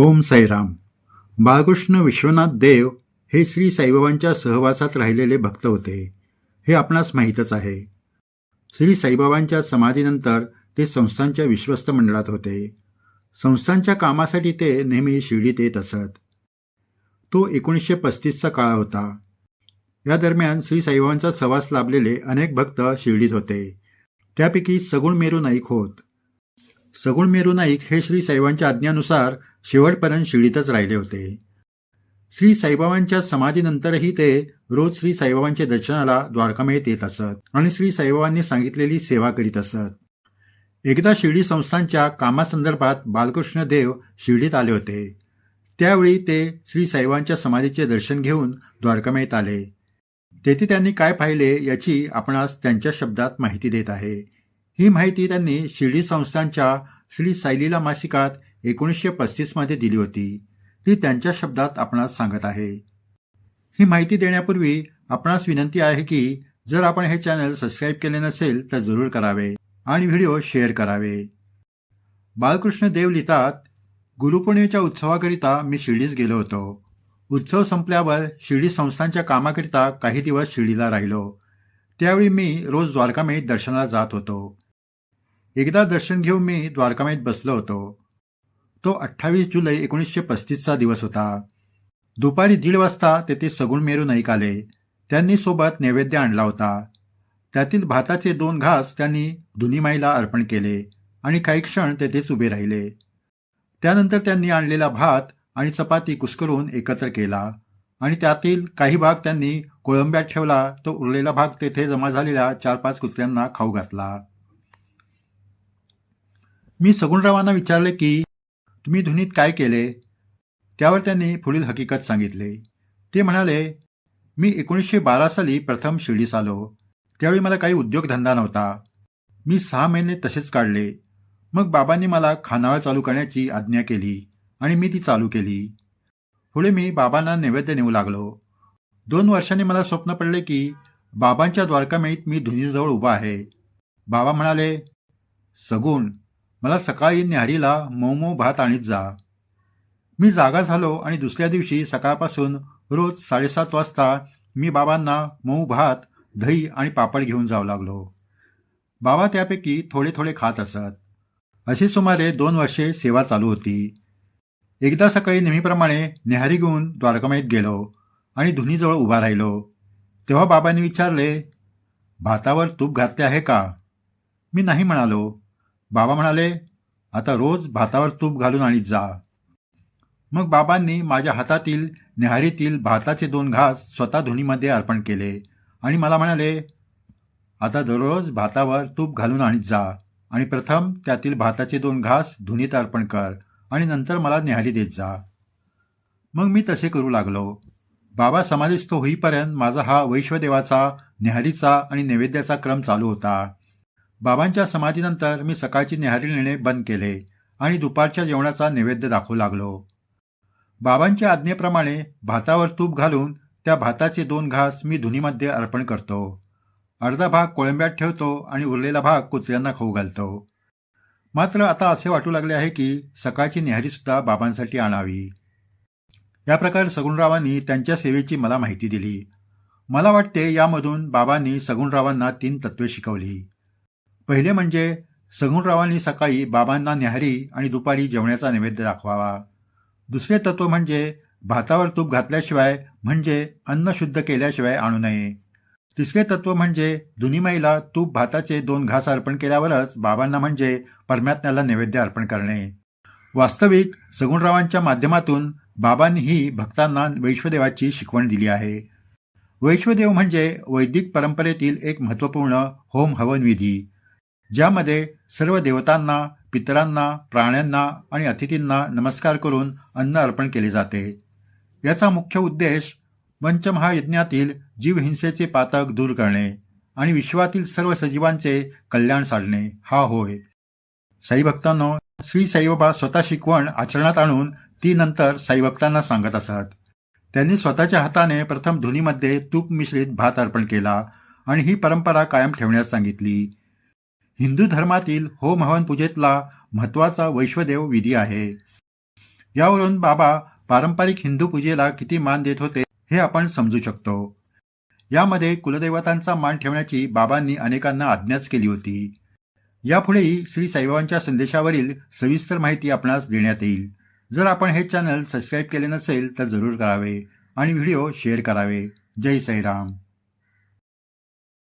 ओम साईराम. बाळकृष्ण विश्वनाथ देव हे श्री साईबाबांच्या सहवासात राहिलेले भक्त होते. हे आपणास माहीतच आहे. श्री साईबाबांच्या समाधीनंतर ते संस्थांच्या विश्वस्त मंडळात होते. संस्थांच्या कामासाठी ते नेहमी शिर्डीत येत असत. तो एकोणीसशे पस्तीसचा काळ होता. या दरम्यान श्री साईबाबांचा सहवास लाभलेले अनेक भक्त शिर्डीत होते. त्यापैकी सगुण मेरू नाईक होत. सगुण मेरू नाईक हे श्री साईबांच्या आज्ञानुसार शेवटपर्यंत शिर्डीतच राहिले होते. श्री साईबाबांच्या समाधीनंतरही ते रोज श्री साईबाबांच्या दर्शनाला द्वारकामेत येत असत आणि श्री साईबाबांनी सांगितलेली सेवा करीत असत. एकदा शिर्डी संस्थांच्या कामासंदर्भात बालकृष्ण देव शिर्डीत आले होते. त्यावेळी ते श्री साईबाबांच्या समाधीचे दर्शन घेऊन द्वारकामेत आले. तेथे त्यांनी काय पाहिले याची आपणास त्यांच्या शब्दात माहिती देत आहे. ही माहिती त्यांनी शिर्डी संस्थांच्या श्री साईलीला मासिकात एकोणीसशे पस्तीसमध्ये दिली होती. ती त्यांच्या शब्दात आपणास सांगत आहे. ही माहिती देण्यापूर्वी आपणास विनंती आहे की जर आपण हे चॅनल सबस्क्राईब केले नसेल तर जरूर करावे आणि व्हिडिओ शेअर करावे. बाळकृष्ण देव लिहितात गुरुपौर्णिमेच्या उत्सवाकरिता मी शिर्डीस गेलो होतो. उत्सव संपल्यावर शिर्डी संस्थांच्या कामाकरिता काही दिवस शिर्डीला राहिलो. त्यावेळी मी रोज द्वारकामेत दर्शनाला जात होतो. एकदा दर्शन घेऊन मी द्वारकामेत बसलो होतो. तो अठ्ठावीस जुलै एकोणीसशे पस्तीसचा दिवस होता. दुपारी दीड वाजता तेथे सगुण मेरू नाईक आले. त्यांनी सोबत नैवेद्य आणला होता. त्यातील भाताचे दोन घास त्यांनी धुनीमाईला अर्पण केले आणि काही क्षण तेथेच उभे राहिले. त्यानंतर त्यांनी आणलेला भात आणि चपाती कुस्करून एकत्र केला आणि त्यातील काही भाग त्यांनी कोळंब्यात ठेवला. तो उरलेला भाग तेथे जमा झालेल्या चार पाच कुत्र्यांना खाऊ घातला. मी सगुणरावांना विचारले की तुम्ही धुनीत काय केले? त्यावर त्यांनी पुढील हकीकत सांगितले. ते म्हणाले मी एकोणीसशे बारा साली प्रथम शिर्डीस आलो. त्यावेळी मला काही उद्योगधंदा नव्हता. मी सहा महिने तसेच काढले. मग बाबांनी मला खानावळ चालू करण्याची आज्ञा केली आणि मी ती चालू केली. पुढे मी बाबांना नैवेद्य नेऊ लागलो. दोन वर्षांनी मला स्वप्न पडले की बाबांच्या द्वारकामेत मी धुनीजवळ उभा आहे. बाबा म्हणाले सगुण मला सकाळी न्याहारीला मऊ मऊ भात आणीत जा. मी जागा झालो आणि दुसऱ्या दिवशी सकाळपासून रोज साडेसात वाजता मी बाबांना मऊ भात दही आणि पापड घेऊन जाऊ लागलो. बाबा त्यापैकी थोडे थोडे खात असत. अशी सुमारे दोन वर्षे सेवा चालू होती. एकदा सकाळी नेहमीप्रमाणे न्याहारी घेऊन द्वारकामाईत गेलो आणि धुनीजवळ उभा राहिलो. तेव्हा बाबांनी विचारले भातावर तूप घातले आहे का? मी नाही म्हणालो. बाबा म्हणाले आता रोज भातावर तूप घालून आणीत जा. मग बाबांनी माझ्या हातातील न्याहारीतील भाताचे दोन घास स्वतः धुनीमध्ये अर्पण केले आणि मला म्हणाले आता दररोज भातावर तूप घालून आणीत जा आणि प्रथम त्यातील भाताचे दोन घास धुनीत अर्पण कर आणि नंतर मला न्याहारी देत जा. मग मी तसे करू लागलो. बाबा समाधीस्थ होईपर्यंत माझा हा वैश्वदेवाचा न्याहारीचा आणि नैवेद्याचा क्रम चालू होता. बाबांच्या समाधीनंतर मी सकाळची न्याहारी नेणे बंद केले आणि दुपारच्या जेवणाचा नैवेद्य दाखवू लागलो. बाबांच्या आज्ञेप्रमाणे भातावर तूप घालून त्या भाताचे दोन घास मी धुनीमध्ये अर्पण करतो. अर्धा भाग कोळंब्यात ठेवतो आणि उरलेला भाग कुत्र्यांना खाऊ घालतो. मात्र आता असे वाटू लागले आहे की सकाळची न्याहारीसुद्धा बाबांसाठी आणावी. या प्रकारे सगुणरावांनी त्यांच्या सेवेची मला माहिती दिली. मला वाटते यामधून बाबांनी सगुणरावांना तीन तत्वे शिकवली. पहिले म्हणजे सगुणरावांनी सकाळी बाबांना न्याहारी आणि दुपारी जेवण्याचा नैवेद्य दाखवावा. दुसरे तत्व म्हणजे भातावर तूप घातल्याशिवाय म्हणजे अन्न शुद्ध केल्याशिवाय आणू नये. तिसरे तत्व म्हणजे दुनिमाईला तूप भाताचे दोन घास अर्पण केल्यावरच बाबांना म्हणजे परमात्म्याला नैवेद्य अर्पण करणे. वास्तविक सगुणरावांच्या माध्यमातून बाबांनीही भक्तांना वैश्वदेवाची शिकवण दिली आहे. वैश्वदेव म्हणजे वैदिक परंपरेतील एक महत्त्वपूर्ण होम हवन विधी ज्यामध्ये सर्व देवतांना पितरांना प्राण्यांना आणि अतिथींना नमस्कार करून अन्न अर्पण केले जाते. याचा मुख्य उद्देश पंचमहायज्ञातील जीवहिंसेचे पातक दूर करणे आणि विश्वातील सर्व सजीवांचे कल्याण साधणे. हा होय. साईभक्तांनो श्री साईबाबा स्वतः शिकवण आचरणात आणून ती नंतर साईभक्तांना सांगत असत. त्यांनी स्वतःच्या हाताने प्रथम धुनीमध्ये तूप मिश्रित भात अर्पण केला आणि ही परंपरा कायम ठेवण्यास सांगितली. हिंदू धर्मातील होम हवन पूजेतला महत्त्वाचा वैश्वदेव विधी आहे. यावरून बाबा पारंपरिक हिंदू पूजेला किती मान देत होते हे आपण समजू शकतो. यामध्ये कुलदैवतांचा मान ठेवण्याची बाबांनी अनेकांना आज्ञाच केली होती. यापुढेही श्री साईबाबांच्या संदेशावरील सविस्तर माहिती आपणास देण्यात येईल. जर आपण हे चॅनल सबस्क्राईब केले नसेल तर जरूर करावे आणि व्हिडिओ शेअर करावे. जय साईराम.